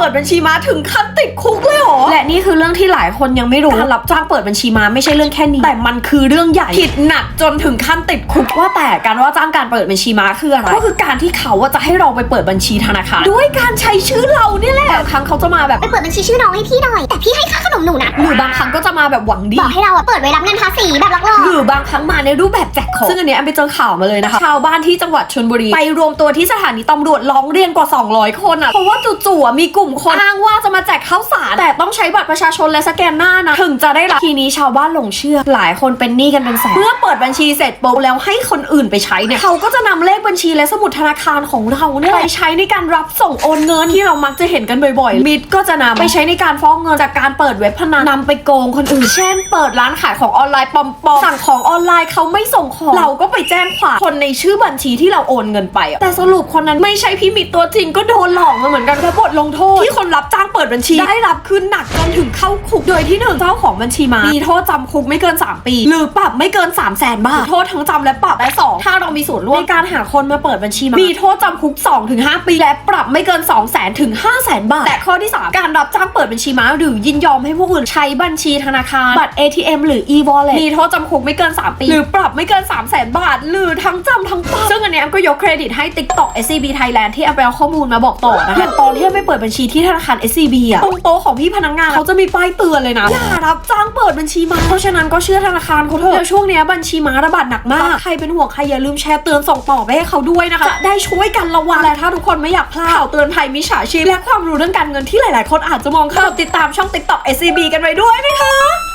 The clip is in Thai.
ปิดบัญชีม้าถึงขั้นติดคุกเลยเหรอ และนี่คือเรื่องที่หลายคนยังไม่รู้การรับจ้างเปิดบัญชีม้าไม่ใช่เรื่องแค่นี้ แต่มันคือเรื่องใหญ่ผิดหนักจนถึงขั้นติดคุกว่าแต่การว่าจ้างการเปิดบัญชีม้าคืออะไร ก็คือการที่เขาว่าจะให้เราไปเปิดบัญชีธนาคารด้วยการใช้ชื่อเราเนี่ยแหละบางครั้งเขาจะมาแบบไปเปิดบัญชีชื่อน้องให้พี่หน่อย แต่พี่ให้ค่าขนมหนูนะหรือบางครั้งก็จะมาแบบหวังดีบอกให้เราอะเปิดไว้รับเงินภาษีแบบลักลอบหรือบางครั้งมาในรูปแบบแจกของซึ่งอันเนี้ยอันไปเจอข่าวมาเลยนะคะชาวบ้านที่จังหวัดชลบุรีไปรวมตัวที่สถานีตำรวจร้องเรียนกว่า 200 คนอะเพราะว่าจู่ๆอะมีกลุ่มคนอ้างว่าจะมาแจกข้าวสารแต่ต้องใช้บัตรประชาชนและสแกนหน้านะ ถึงจะได้รับทีนี้ชาวบ้านหลงเชื่อ หลายคนเป็นหนี้กันเป็นแสนเมื่อเปิดบัญชีเสร็จปุ๊บแล้วให้คนอื่นไปใช้เนี่ยเขาก็จะนำเลขบัญชีและสมุดธนาคารของเราเนี่ยไปใช้ในการรับส่งโอนเงินที่เรามักจะเห็นกันบ่อยๆ มิดก็จะนำไปใช้ในการฟ้องเงินจากการเปิดเว็บพนันนำไปโกงคนอื่น เช่น เปิดร้านขายของออนไลน์ปลอมๆสั่งของออนไลน์เขาไม่ส่งของเราก็ไปแจ้งความคนในชื่อบัญชีที่เราโอนเงินไป แต่สรุปคนนั้นไม่ใช่พี่มิดตัวจริงก็โดนหลอกมาเหมือนกันและบทลงโทษที่คนรับจ้างเปิดบัญชี ได้รับขึ้นหนักจนถึงเข้าคุก โดยที่หนึ่งเจ้าของบัญชีมามีโทษจำคุกไม่เกิน 3 ปี หรือปรับไม่เกิน 3 0 0แสนบาทโทษทั้งจำและปรับและสองถ้าเรามีส่วนร่วมในการหาคนมาเปิดบัญชีมามีโทษจำคุก2-5ปี และปรับไม่เกิน 2 0 0แสนถึง5 0 0แสนบาทและข้อที่ 3 การรับจ้างเปิดบัญชีม้าหรือยินยอมให้ผู้อื่นใช้บัญชีธนาคารบัตร ATM หรือ e-wallet มีโทษจำคุกไม่เกิน 3 ปี หรือปรับไม่เกิน 3 0 0แสนบาท หรือทั้งจำทั้งปรับซึ่งอันเนี้ยแอมก็ยกเครดิตให้ TikTok SCB Thailand ที่แอมไปเอาข้อมูลมาบอกต่อนะคะตอนที่แอมไปเปิดบัญชีที่ธนาคาร SCB อะตรงโต๊ะของพี่พนักงานเขาจะมีป้ายเตือนเลยนะอย่ารับจ้างเปิดบัญชีม้าเพราะฉะนั้นก็เชื่อธนาคารเขาเถอะแล้วช่วงเนี้ยบัญชีม้าระบาดหนักมากใครเป็นห่วงใครอย่าลืมแชร์เตือนส่งต่อไปให้เขาด้วยนะคะจะได้ช่วยกันระวังและถ้าทุกคนไม่อยากพลาดข่าวเตือนภัยมิจฉาชีพและความรู้เรื่องการเงินที่หลาย ๆ คนอาจจะมองข้ามติดตามช่อง TikTok SCB กันไว้ด้วยนะคะ